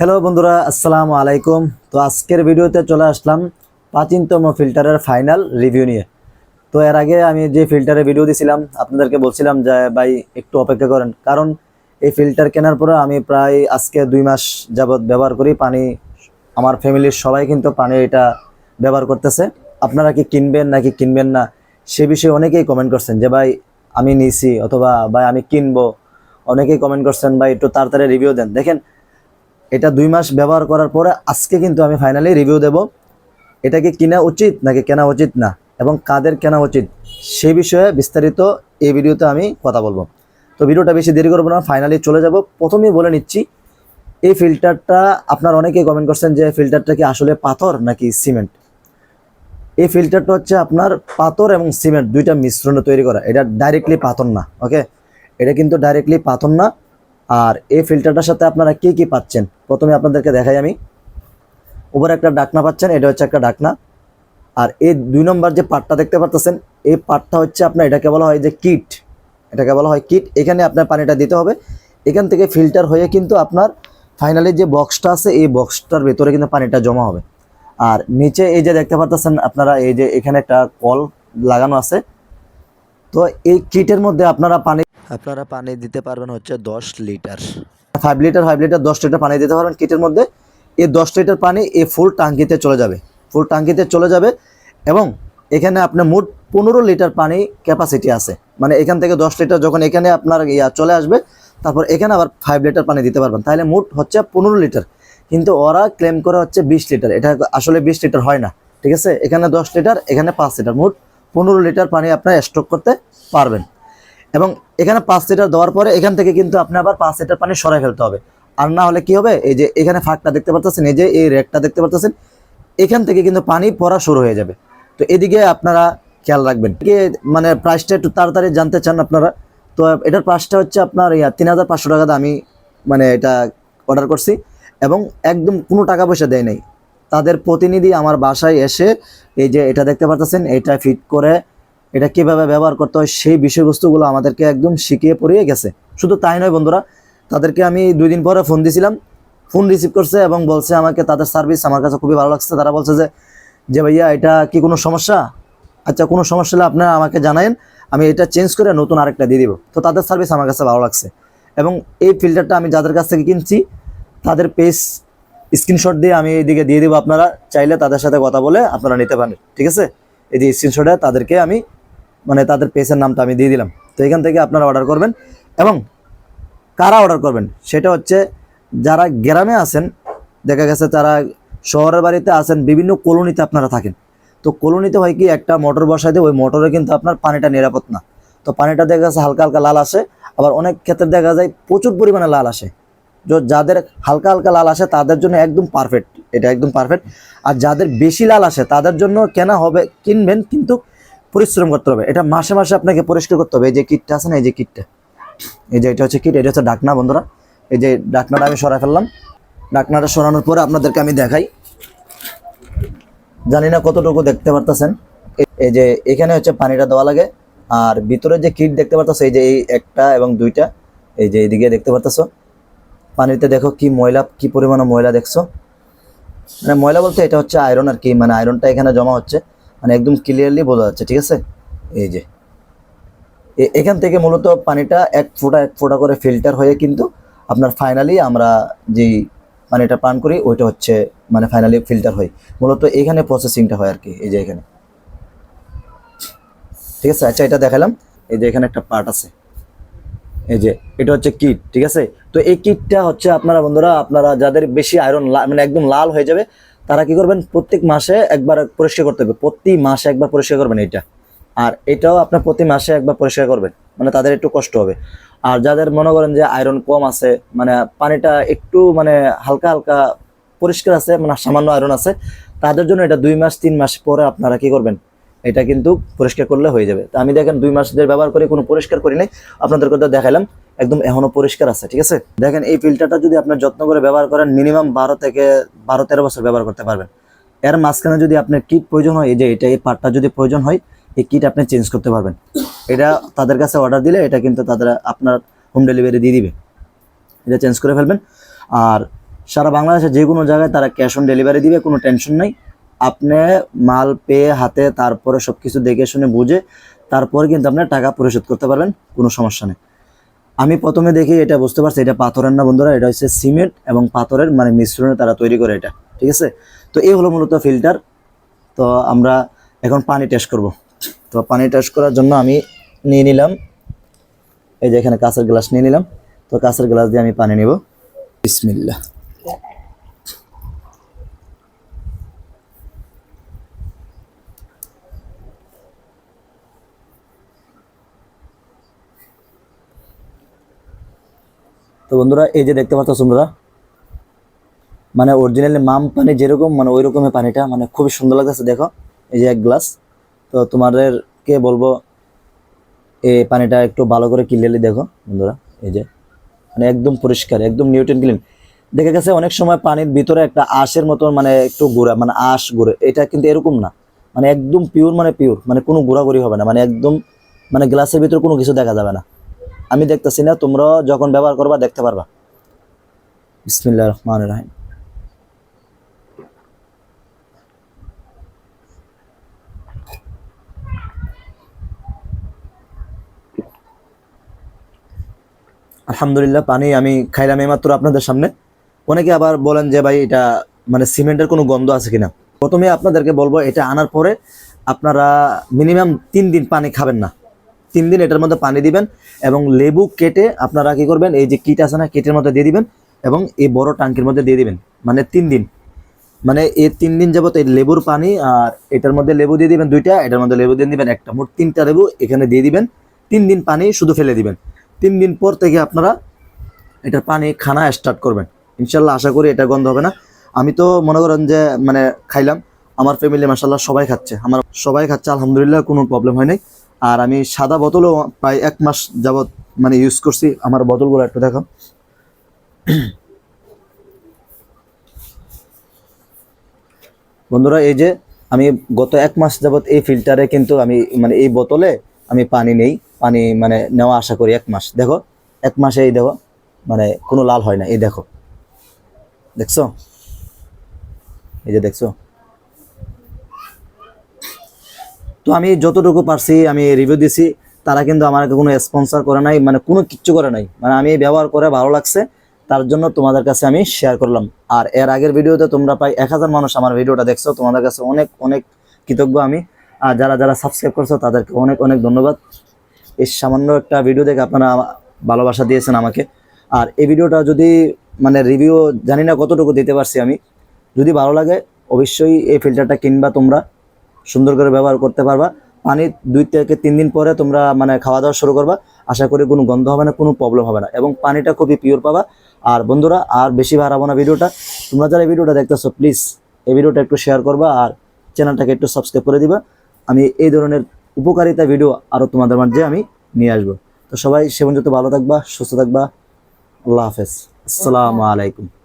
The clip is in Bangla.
হ্যালো বন্ধুরা, আসসালামু আলাইকুম। তো আজকের ভিডিওতে চলে আসলাম প্রাচীনতম ফিল্টারের ফাইনাল রিভিউ নিয়ে। তো এর আগে আমি যে ফিল্টারের ভিডিও দিছিলাম, আপনাদেরকে বলছিলাম যে, ভাই, একটু অপেক্ষা করেন। কারণ এই ফিল্টার কেনার পরে আমি প্রায় আজকে দুই মাস যাবৎ ব্যবহার করি পানি। আমার ফ্যামিলির সবাই কিন্তু পানি এটা ব্যবহার করতেছে। আপনারা কি কিনবেন নাকি কিনবেন না, সে বিষয়ে অনেকেই কমেন্ট করছেন যে, ভাই, আমি নিছি অথবা, ভাই, আমি কিনবো। অনেকেই কমেন্ট করছেন, ভাই, একটু তাড়াতাড়ি রিভিউ দেন। দেখেন এটা দুই মাস ব্যবহার করার পরে আজকে কিন্তু আমি ফাইনালি রিভিউ দেব। এটা কি কেনা উচিত নাকি কেনা উচিত না এবং কাদের কেনা উচিত সে বিষয়ে বিস্তারিত এই ভিডিওতে আমি কথা বলব। তো ভিডিওটা বেশি দেরি করব না ফাইনালি চলে যাব। প্রথমেই বলে নিচ্ছি, এই ফিল্টারটা আপনার অনেকেই কমেন্ট করছেন যে ফিল্টারটা কি আসলে পাথর নাকি সিমেন্ট এই ফিল্টারটা হচ্ছে আপনার পাথর এবং সিমেন্ট দুইটা মিশ্রণে তৈরি করা। এটা ডাইরেক্টলি পাথর না ওকে এটা কিন্তু ডাইরেক্টলি পাথর না। আর এই ফিল্টারটার সাথে আপনারা কি কি পাচ্ছেন? প্রথমে আপনাদেরকে দেখাই আমি। উপরে একটা ডাকনা পাচ্ছেন, এটা হচ্ছে একটা ডাকনা। আর এই দুই নম্বর যে পার্টটা দেখতে পাচ্ছেন এই পার্টটা হচ্ছে আপনার এটাকে বলা হয় যে কিট। এটাকে বলা হয় কিট। এখানে আপনার পানিটা দিতে হবে। এখান থেকে ফিল্টার হয়ে কিন্তু আপনার ফাইনালি যে বক্সটা আছে, এই বক্সটার ভেতরে কিন্তু পানিটা জমা হবে। আর নিচে এই যে দেখতে পাচ্ছেন আপনারা এই যে এখানে একটা কল লাগানো আছে। তো এই কিটের মধ্যে আপনারা পানি আপনারা পানি দিতে পারবেন হচ্ছে দশ litre. Five litre five litre দশ লিটার পানি দিতে পারবেন কিটের মধ্যে। এই দশ লিটার পানি এই ফুল টাঙ্কিতে চলে যাবে। ফুল টাঙ্কিতে চলে যাবে এবং এখানে আপনার মোট পনেরো লিটার পানি ক্যাপাসিটি আছে। মানে এখান থেকে দশ লিটার যখন এখানে আপনার ইয়া চলে আসবে, তারপর এখানে আবার ফাইভ লিটার পানি দিতে পারবেন। তাহলে মোট হচ্ছে পনেরো লিটার। কিন্তু ওরা ক্লেম করে হচ্ছে বিশ লিটার। এটা আসলে বিশ লিটার হয় না। ঠিক আছে? এখানে দশ লিটার, এখানে পাঁচ লিটার। মোট পনেরো লিটার পানি আপনার স্টক করতে পারবেন। এবং এখানে পাঁচ লিটার দেওয়ার পরে এখান থেকে কিন্তু আপনি আবার পাঁচ লিটার পানি সরাই ফেলতে হবে। আর না হলে কি হবে? এই যে এখানে ফাঁকটা দেখতে পাচ্ছেন এই যে এই রেকটা দেখতে পাচ্ছেন এখান থেকে কিন্তু পানি পড়া শুরু হয়ে যাবে। তো এদিকে আপনারা খেয়াল রাখবেন। মানে প্রাইসটা একটু তাড়াতাড়ি জানতে চান আপনারা। তো এটার প্রাইসটা হচ্ছে আপনার ইয়া তিন হাজার পাঁচশো টাকা আমি মানে এটা অর্ডার করছি। এবং একদম কোনো টাকা পয়সা দেয় নাই। তাদের প্রতিনিধি আমার বাসায় এসে এই যে এটা দেখতে পারতেছেন, এটা ফিট করে এটা কীভাবে ব্যবহার করতে হয় সেই বিষয়বস্তুগুলো আমাদেরকে একদম শিখিয়ে পড়িয়ে গেছে। শুধু তাই নয় বন্ধুরা, তাদেরকে আমি দুই দিন পরে ফোন দিয়েছিলাম ফোন রিসিভ করছে এবং বলছে আমাকে তাদের সার্ভিস আমার কাছে খুবই ভালো লাগছে। তারা বলছে যে যে ভাইয়া, এটা কি কোনো সমস্যা? আচ্ছা কোনো সমস্যা হলে আপনারা আমাকে জানায়েন, আমি এটা চেঞ্জ করে নতুন আরেকটা দিয়ে দিব। তো তাদের সার্ভিস আমার কাছে ভালো লাগছে। এবং এই ফিল্টারটা আমি যাদের কাছ থেকে কিনছি, তাদের পেজ স্ক্রিনশট দিয়ে আমি এইদিকে দিয়ে দিব আপনারা। চাইলে তাদের সাথে কথা বলে আপনারা নিতে পারেন। ঠিক আছে? এই যে স্ক্রিনশটে তাদেরকে আমি মানে তাদের পেজের নামটা আমি দিয়ে দিলাম। তো এখান থেকে আপনারা অর্ডার করবেন এবং কারা অর্ডার করবেন সেটা হচ্ছে যারা গ্রামে আছেন, দেখা গেছে তারা শহরের বাড়িতে আছেন, বিভিন্ন কলোনিতে আপনারা থাকেন। তো কলোনিতে হয় কি, একটা মোটর বসাই দিয়ে, ওই মোটরে কিন্তু আপনার পানিটা নিরাপদ না। তো পানিটা দেখা গেছে হালকা হালকা লাল আসে, আবার অনেক ক্ষেত্রে দেখা যায় প্রচুর পরিমাণে লাল আসে। যাদের হালকা হালকা লাল আসে, তাদের জন্য একদম পারফেক্ট এটা একদম পারফেক্ট আর যাদের বেশি লাল আসে, তাদের জন্য কেনা হবে, কিনবেন, কিন্তু পরিশ্রম করতে হবে। এটা মাসে মাসে আপনাকে পরিষ্কার করতে হবে। এই যে কিটটা আছে না, এই যে কিটটা, এই যে এটা হচ্ছে কিট, এটা হচ্ছে ডাকনা বন্ধুরা। এই যে ডাকনাটা আমি সরাই ফেললাম। ডাকনাটা সরানোর পরে আপনাদেরকে আমি দেখাই। জানি না কতটুকু দেখতে পারতেছেন। এই যে এখানে হচ্ছে পানিটা দেওয়া লাগে। আর ভিতরে যে কিট দেখতে পারতেছো, এই যে এই একটা এবং দুইটা, এই যে এইদিকে দেখতে পারতেছো। পানিতে দেখো কি ময়লা, কি পরিমাণে ময়লা দেখছ। মানে ময়লা বলতে এটা হচ্ছে আয়রন আর কি মানে আয়রনটা এখানে জমা হচ্ছে। মানে একদম ক্লিয়ারলি বোঝা যাচ্ছে, ঠিক আছে? এই যে। এখান থেকে মূলত পানিটা এক ফোঁটা এক ফোঁটা করে ফিল্টার হয়ে কিন্তু আপনার ফাইনালি আমরা যেই পানিটা পান করি, ওইটা হচ্ছে মানে ফাইনালি ফিল্টার হয়। মূলত এখানে প্রসেসিংটা হয় আর কি, এই যে এখানে। ঠিক আছে? আচ্ছা এটা দেখালাম। এই যে এখানে একটা পার্ট আছে। এই যে, এটা হচ্ছে কিট ঠিক আছে? তো এই কিটটা হচ্ছে আপনারা বন্ধুরা, আপনারা যাদের বেশি আয়রন মানে একদম লাল হয়ে যাবে তারা কি করবেন? প্রত্যেক মাসে একবার পরিষ্কার করতে হবে। প্রতি মাসে একবার পরিষ্কার করবেন এটা আর এটাও আপনার প্রতি মাসে একবার পরিষ্কার করবেন। মানে তাদের একটু কষ্ট হবে। আর যাদের মনে করেন যে আয়রন কম আছে মানে পানিটা একটু মানে হালকা হালকা পরিষ্কার আছে মানে সামান্য আয়রন আছে, তাদের জন্য এটা দুই মাস, তিন মাস পরে আপনারা কি করবেন? এটা কিন্তু পরিষ্কার করলে হয়ে যাবে। তো আমি দেখেন দুই মাস ব্যবহার করে, কোনো পরিষ্কার করি নাই। আপনাদের কথা দেখালাম। একদম এখনও পরিষ্কার আছে, ঠিক আছে? দেখেন, এই ফিল্টারটা যদি আপনার যত্ন করে ব্যবহার করেন মিনিমাম বারো থেকে বারো তেরো বছর ব্যবহার করতে পারবেন। এর মাঝখানে যদি আপনার কিট প্রয়োজন হয়, এই যে এটা, এই পার্টটা যদি প্রয়োজন হয়, এই কিট আপনি চেঞ্জ করতে পারবেন। এটা তাদের কাছে অর্ডার দিলে এটা কিন্তু তাদের আপনার হোম ডেলিভারি দিয়ে দিবে। এটা চেঞ্জ করে ফেলবেন। আর সারা বাংলাদেশে যে কোনো জায়গায় তারা ক্যাশ অন ডেলিভারি দিবে, কোনো টেনশন নাই। আপনি মাল পেয়ে, হাতে, তারপরে সব কিছু দেখে শুনে বুঝে, তারপরে কিন্তু আপনার টাকা পরিশোধ করতে পারবেন, কোনো সমস্যা নেই। আমি প্রথমে দেখি এটা বুঝতে পারছি, এটা পাথরের না বন্ধুরা, এটা হচ্ছে সিমেন্ট এবং পাথরের মানে মিশ্রণে তারা তৈরি করে এটা, ঠিক আছে? তো এই হলো মূলত ফিল্টার তো আমরা এখন পানি টেস্ট করব। তো পানি টেস্ট করার জন্য আমি নিয়ে নিলাম, এই যে এখানে কাঁচের গ্লাস নিয়ে নিলাম। তো কাঁচের গ্লাস দিয়ে আমি পানি নেব। বিসমিল্লা তো বন্ধুরা, এই যে দেখতে পাচ্ছ তোমরা মানে অরিজিনালি মাম পানি যেরকম মানে ওই রকমের পানিটা মানে খুবই সুন্দর লাগতেছে, দেখো, এই যে এক গ্লাস তো তোমাদেরকে বলব এই পানিটা একটু ভালো করে কিনলে দেখো বন্ধুরা, এই যে মানে একদম পরিষ্কার, একদম নিউট্রেন ক্লিন দেখা গেছে অনেক সময় পানির ভিতরে একটা আঁশের মতো মানে একটু গুঁড়া মানে আঁশ গুঁড়ো, এটা কিন্তু এরকম না। মানে একদম পিওর মানে পিওর মানে কোনো গুঁড়াগুড়ি হবে না মানে একদম মানে গ্লাসের ভিতরে কোনো কিছু দেখা যাবে না। আমি দেখতেছি না, তোমরা যখন ব্যবহার করবা দেখতে পারবা। বিসমিল্লাহ রহমান রাহিম। আলহামদুলিল্লাহ, পানি আমি খাইলাম এইমাত্র আপনাদের সামনে। অনেকে আবার বলেন যে ভাই, এটা মানে সিমেন্টের কোনো গন্ধ আছে কিনা? প্রথমে আপনাদেরকে বলব, এটা আনার পরে আপনারা মিনিমাম তিন দিন পানি খাবেন না। তিন দিন এটার মধ্যে পানি দিবেন এবং লেবু কেটে আপনারা কি করবেন, এই যে কিট আছে না, কিটের মধ্যে দিয়ে দিবেন এবং এই বড় টাঙ্কির মধ্যে দিয়ে দিবেন মানে তিন দিন। মানে এই তিন দিন যাবত এই লেবুর পানি আর এটার মধ্যে লেবু দিয়ে দিবেন দুইটা, এটার মধ্যে লেবু দিয়ে দিবেন একটা। মোট তিনটা লেবু এখানে দিয়ে দিবেন। তিন দিন পানি শুধু ফেলে দিবেন। তিন দিন পর থেকে আপনারা এটার পানি খানা স্টার্ট করবেন। ইনশাল্লাহ আশা করি এটা গন্ধ হবে না। আমি তো মনে করেন যে মানে খাইলাম। আমার ফ্যামিলি মাসাল্লাহ সবাই খাচ্ছে। আমার সবাই খাচ্ছে, আলহামদুলিল্লাহ, কোনো প্রবলেম হয় নাই। আর আমি সাদা বোতলও প্রায় এক মাস যাবত মানে ইউজ করছি। আমার বোতলগুলো একটু দেখো বন্ধুরা, এই যে আমি গত এক মাস যাবত এই ফিল্টারে কিন্তু আমি মানে এই বোতলে আমি পানি নেই। পানি মানে নেওয়া আশা করি এক মাস। দেখো, এক মাসে এই দেখো মানে কোনো লাল হয় না। এই দেখো, দেখছ? এই যে দেখছ? তো আমি যতটুকু পারছি, আমি রিভিউ দিছি, তারা কিন্তু আমাকে কোনো স্পন্সর করে নাই মানে কোনো কিচ্ছু করে নাই। মানে আমি ব্যবহার করে ভালো লাগছে, তার জন্য তোমাদের কাছে আমি শেয়ার করলাম। আর এর আগের ভিডিওতে তোমরা প্রায় এক হাজার মানুষ আমার ভিডিওটা দেখছ, তোমাদের কাছে অনেক অনেক কৃতজ্ঞ আমি। আর যারা যারা সাবস্ক্রাইব করছ, তাদেরকে অনেক অনেক ধন্যবাদ। এই সামান্য একটা ভিডিও দেখে আপনারা ভালোবাসা দিয়েছেন আমাকে। আর এই ভিডিওটা যদি মানে রিভিউ জানি না কতটুকু দিতে পারছি আমি, যদি ভালো লাগে, অবশ্যই এই ফিল্টারটা কিনবা তোমরা। সুন্দর করে ব্যবহার করতে পারবা। পানি দুই থেকে তিন দিন পরে তোমরা মানে খাওয়া দাওয়া শুরু করবা। আশা করি কোনো গন্ধ হবে না, কোনো প্রবলেম হবে না। এবং পানিটা খুবই পিওর পাবা। আর বন্ধুরা, আর বেশি বাড়াবো না ভিডিওটা তোমরা যারা এই ভিডিওটা দেখতেছো প্লিজ এই ভিডিওটা একটু শেয়ার করবা আর চ্যানেলটাকে একটু সাবস্ক্রাইব করে দিবা। আমি এই ধরনের উপকারিতা ভিডিও আরও তোমাদের মাঝে আমি নিয়ে আসব। তো সবাই সে পর্যন্ত ভালো থাকবা, সুস্থ থাকবা। আল্লাহ হাফেজ। আসসালামু আলাইকুম।